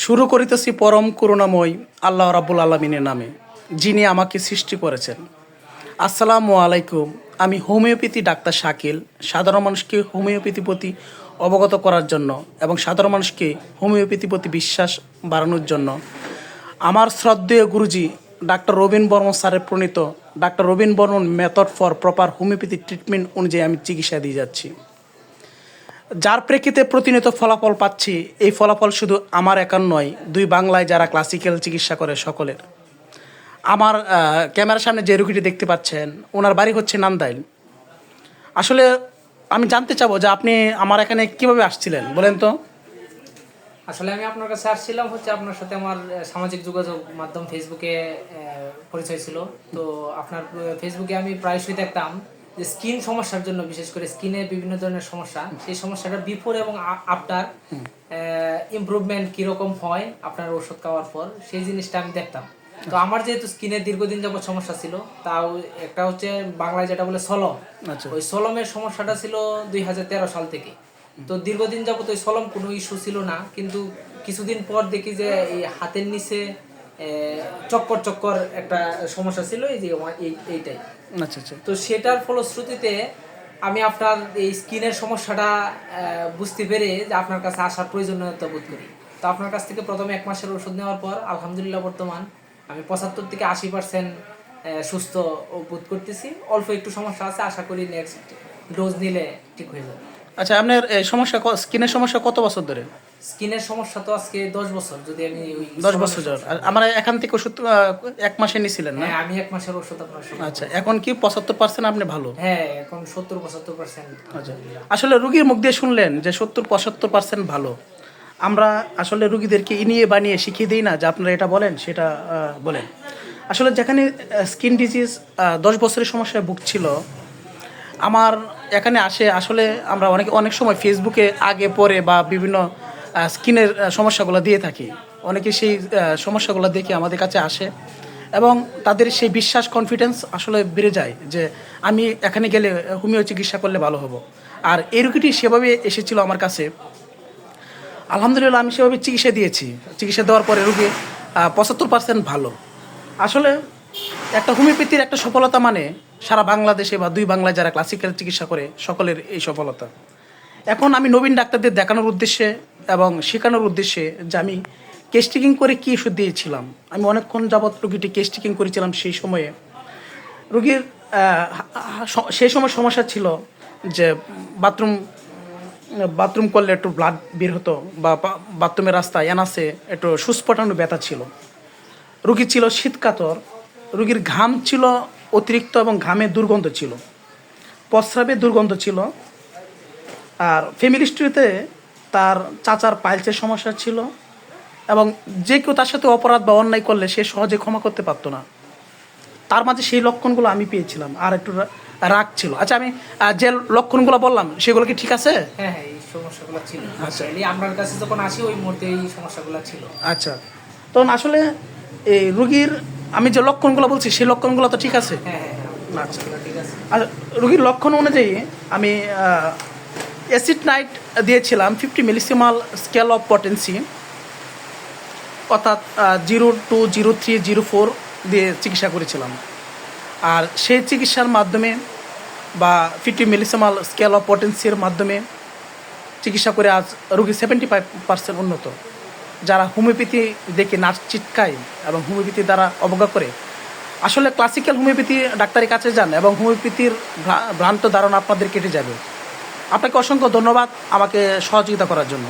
শুরু করিতেছি পরম করুণাময় আল্লাহ রাব্বুল আলমিনের নামে, যিনি আমাকে সৃষ্টি করেছেন। আসসালামু আলাইকুম। আমি হোমিওপ্যাথি ডাক্তার শাকিল, সাধারণ মানুষকে হোমিওপ্যাথি প্রতি অবগত করার জন্য এবং সাধারণ মানুষকে হোমিওপ্যাথি প্রতি বিশ্বাস বাড়ানোর জন্য আমার শ্রদ্ধেয় গুরুজি ডাক্তার রবীন বর্মন স্যারের প্রণীত doctor Rabin Barman method for proper homeopathy treatment অনুযায়ী আমি চিকিৎসা দিয়ে যাচ্ছি। যার প্রেক্ষিতে প্রতিনিয়ত ফলাফল পাচ্ছি, এই ফলাফল শুধু আমার একার নয়, দুই বাংলায় যারা ক্লাসিক্যাল চিকিৎসা করে সকলের। আমার ক্যামেরার সামনে যে রুগীটি দেখতে পাচ্ছেন, ওনার বাড়ি হচ্ছে নান্দাইল। আসলে আমি জানতে চাবো যে আপনি আমার এখানে কীভাবে আসছিলেন, বলেন তো। আসলে আমি আপনার কাছে আসছিলাম হচ্ছে আপনার সাথে আমার সামাজিক যোগাযোগ মাধ্যম ফেসবুকে পরিচয় ছিল। তো আপনার ফেসবুকে আমি প্রায়শই দেখতাম। যে স্কিন সমস্যার জন্য বিশেষ করে স্কিনের বিভিন্ন ধরনের সমস্যা সেই সমস্যাটা বিফোর এবং আফটার ইমপ্রুভমেন্ট কীরকম হয় আপনার ওষুধ খাওয়ার পর সেই জিনিসটা আমি দেখতাম। তো আমার যেহেতু স্কিনের দীর্ঘদিন যাবত সমস্যা ছিল তাও একটা হচ্ছে বাংলায় যেটা বলে সলম। আচ্ছা। ওই সলমের সমস্যাটা ছিল দুই হাজার তেরো সাল থেকে। তো দীর্ঘদিন যাবত ওই সলম কোনো ইস্যু ছিল না কিন্তু কিছুদিন পর দেখি যে এই হাতের নিচে চক্কর চক্কর একটা সমস্যা ছিল এই যে এই এইটাই। আচ্ছা আচ্ছা। তো সেটার ফলশ্রুতিতে আমি আপনার এই স্কিনের সমস্যাটা বুঝতে পেরে যে আপনার কাছে আসার প্রয়োজনীয়তা বোধ করি। তো আপনার কাছ থেকে প্রথমে এক মাসের ওষুধ নেওয়ার পর আলহামদুলিল্লাহ বর্তমান আমি পঁচাত্তর থেকে আশি পার্সেন্ট সুস্থ বোধ করতেছি। অল্প একটু সমস্যা আছে আশা করি নেক্সট ডোজ নিলে ঠিক হয়ে যাবে। আচ্ছা আপনার সমস্যা স্কিনের সমস্যা কত বছর ধরে? স্কিনের সমস্যা তো আজকে দশ বছর যদি আমি ওই দশ বছর ধরে আর আমার এখান থেকে ওষুধ এক মাসে নিয়েছিলেন না? হ্যাঁ আমি এক মাসের ওষুধ আপনার আচ্ছা এখন কি পঁচাত্তর পার্সেন্ট আপনি ভালো? হ্যাঁ এখন সত্তর পঁচাত্তর পার্সেন্ট আচ্ছা আসলে রুগীর মুখ দিয়ে শুনলেন যে সত্তর পঁচাত্তর পার্সেন্ট ভালো। আমরা আসলে রুগীদেরকে ইনিয়ে বানিয়ে শিখিয়ে দিই না যে আপনারা এটা বলেন সেটা বলেন। আসলে যেখানে স্কিন ডিজিজ দশ বছরের সমস্যায় ভুগছিল আমার এখানে আসে আসলে আমরা অনেক অনেক সময় ফেসবুকে আগে পরে বা বিভিন্ন স্কিনের সমস্যাগুলো দিয়ে থাকি। অনেকে সেই সমস্যাগুলো দেখে আমাদের কাছে আসে এবং তাদের সেই বিশ্বাস কনফিডেন্স আসলে বেড়ে যায় যে আমি এখানে গেলে হোমিও চিকিৎসা করলে ভালো হব। আর এই রুগীটি সেভাবে এসেছিল আমার কাছে। আলহামদুলিল্লাহ আমি সেভাবে চিকিৎসা দিয়েছি। চিকিৎসা দেওয়ার পরে রুগী পঁচাত্তর পার্সেন্ট ভালো। আসলে একটা হোমিওপ্যাথির একটা সফলতা মানে সারা বাংলাদেশে বা দুই বাংলায় যারা ক্লাসিক্যাল চিকিৎসা করে, সকলের এই সফলতা। এখন আমি নবীন ডাক্তারদের দেখানোর উদ্দেশ্যে এবং শেখানোর উদ্দেশ্যে যে আমি কেস্টিকিং করে কী ওষুধ দিয়েছিলাম। আমি অনেকক্ষণ যাবৎ রুগীটি কেস্টিকিং করেছিলাম সেই সময়ে। রুগীর সেই সময় সমস্যা ছিল যে বাথরুম বাথরুম করলে একটু ব্লাড বের হতো বা বাথরুমের রাস্তায় এনাসে একটু সুস্ফটানো ব্যথা ছিল। রুগী ছিল শীতকাতর, রুগীর ঘাম ছিল অতিরিক্ত এবং ঘামে দুর্গন্ধ ছিল। প্রস্রাবে দুর্গন্ধ ছিল। আর ফ্যামিলি স্ট্রিতে তার চাচার পাইলসের সমস্যা ছিল এবং যে কেউ তার সাথে অপরাধ বা অন্যায় করলে সে সহজে ক্ষমা করতে পারতো না তার মাঝে সেই লক্ষণগুলো আমি পেয়েছিলাম আর একটু রাগ ছিল। আচ্ছা আমি যে লক্ষণগুলো বললাম সেগুলো কি ঠিক আছে? হ্যাঁ হ্যাঁ এই সমস্যাগুলো ছিল। আচ্ছা। কাছে যখন আসি ওই মুহূর্তে এই সমস্যাগুলো ছিল। আচ্ছা। তখন আসলে এই রুগীর আমি যে লক্ষণগুলো বলছি সেই লক্ষণগুলো তো ঠিক আছে? হ্যাঁ হ্যাঁ আচ্ছা। ঠিক আছে। আর রুগীর লক্ষণ অনুযায়ী আমি অ্যাসিড নাইট দিয়েছিলাম fifty millesimal scale of potency অর্থাৎ zero two zero three zero four দিয়ে চিকিৎসা করেছিলাম। আর সেই চিকিৎসার মাধ্যমে বা ফিফটি মিলিসিমাল স্কেল অফ পটেন্সির মাধ্যমে চিকিৎসা করে আজ রুগী সেভেন্টি ফাইভ পার্সেন্ট উন্নত। যারা হোমিওপ্যাথি দেখে নাচ চিটকায় এবং হোমিওপ্যাথি দ্বারা অবজ্ঞা করে, আসলে ক্লাসিক্যাল হোমিওপ্যাথি ডাক্তারের কাছে যান এবং হোমিওপ্যাথির ভ্রা- ভ্রান্ত ধারণা আপনাদের কেটে যাবে। আপনাকে অসংখ্য ধন্যবাদ আমাকে সহযোগিতা করার জন্য।